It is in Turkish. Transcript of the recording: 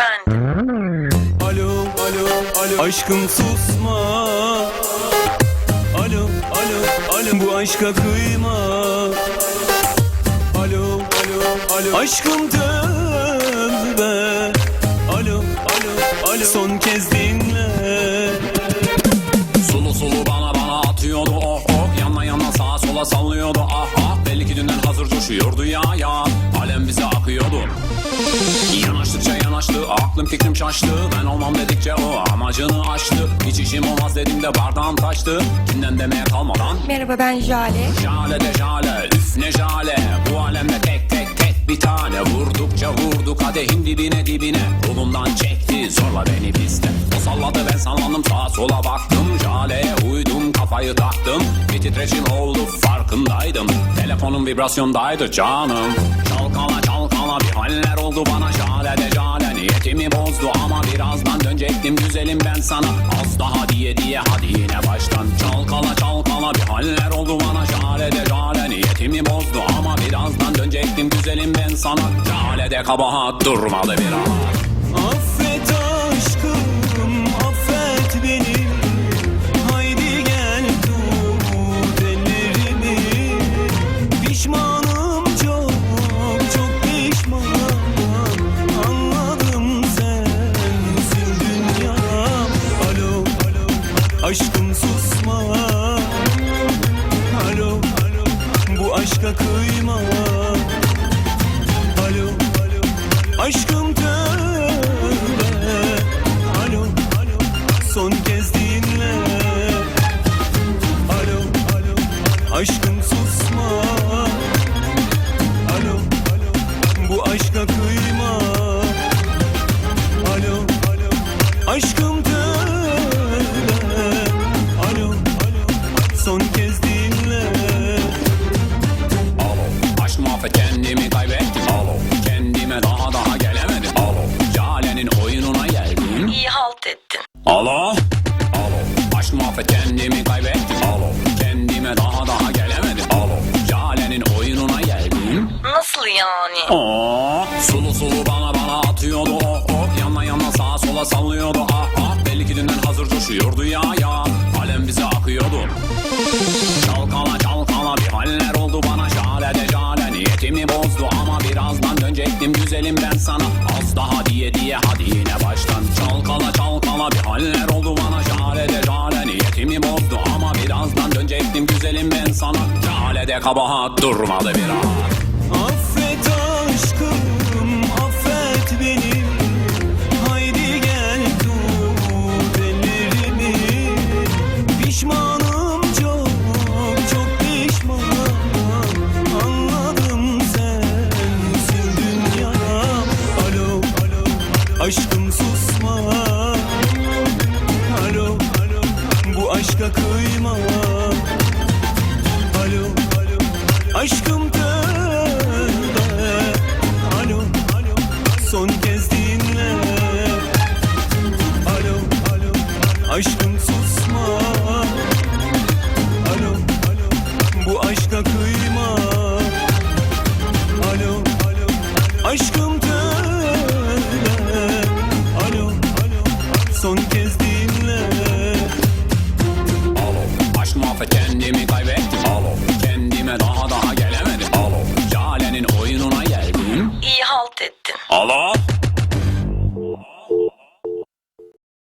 Efendim. Alo, alo, alo. Aşkım susma. Alo, alo, alo. Bu aşka kıyma. Alo, alo, alo. Aşkım tövbe Alo, alo, alo. Son kez dinle. Sulu sulu bana bana atıyordu oh sola sallıyordu ah ah Belli ki dünden hazır coşuyordu ya ya. Alem bize akıyordu. Yanaştıkça yanaştı aklım fikrim şaştı. Ben olmam dedikçe o amacını aştı. Hiç işim olmaz dedim de bardağım taştı. Kimden demeye kalmadan. Merhaba ben Jale. Jale de jale üf ne jale. Bu alemde tek tek tek bir tane. Vurdukça vurdu kadehin dibine dibine. Kolundan çekti zorla beni O salladı ben sallandım. Sağa sola baktım Jale'ye uydum kafayı taktım. Bir titreşim oldu farkındaydım. Telefonum vibrasyondaydı canım. Çalkala çalkala bir haller oldu bana. Jale de jale niyetimi bozdu Ama birazdan dönecektim. Güzelim ben sana Az daha diye diye. Hadi yine baştan. Çalkala çalkala bir haller oldu bana. Jale de jale niyetimi bozdu Ama birazdan dönecektim. Güzelim ben sana Jale de kabahat durmadı bir aşkım susma. Alo, alo, bu aşka kıyma Alo. Alo. Aşk muhabbet kendimi kaybettim. Alo. Kendime daha daha gelemedim. Alo. Jale'nin oyununa geldim. Nasıl yani? Aa, sulu sulu bana bana atıyordu. Oh oh Yanına yanına sağa sola sallıyordu. Ah ah Belli ki dünden hazır coşuyordu ya ya. Alem bize akıyordu. Çalkala çalkala bir haller oldu bana. Jale de jale niyetimi bozdu. Ama birazdan dönecektim güzelim ben sana. Az daha diye diye hadi yine çalkala bir haller oldu bana Jale de jale niyetimi bozdu Ama birazdan dönecektim güzelim ben sana. Jale de kabahat durmadı bir an. Affet aşkım, affet beni. Haydi gel tut Pişmanım çok, çok pişmanım. Anladım sensin dünyam Alo, aşkım susma aşka kıyma Alo, alo, aşkım tövbe. Alo, alo, son kez dinle. Alo, alo, aşkım susma. Alo, alo, bu aşka kıyma. Alo, alo, aşkım tövbe. Alo, alo, son kez dinle Aşk muhabbet kendimi kaybettim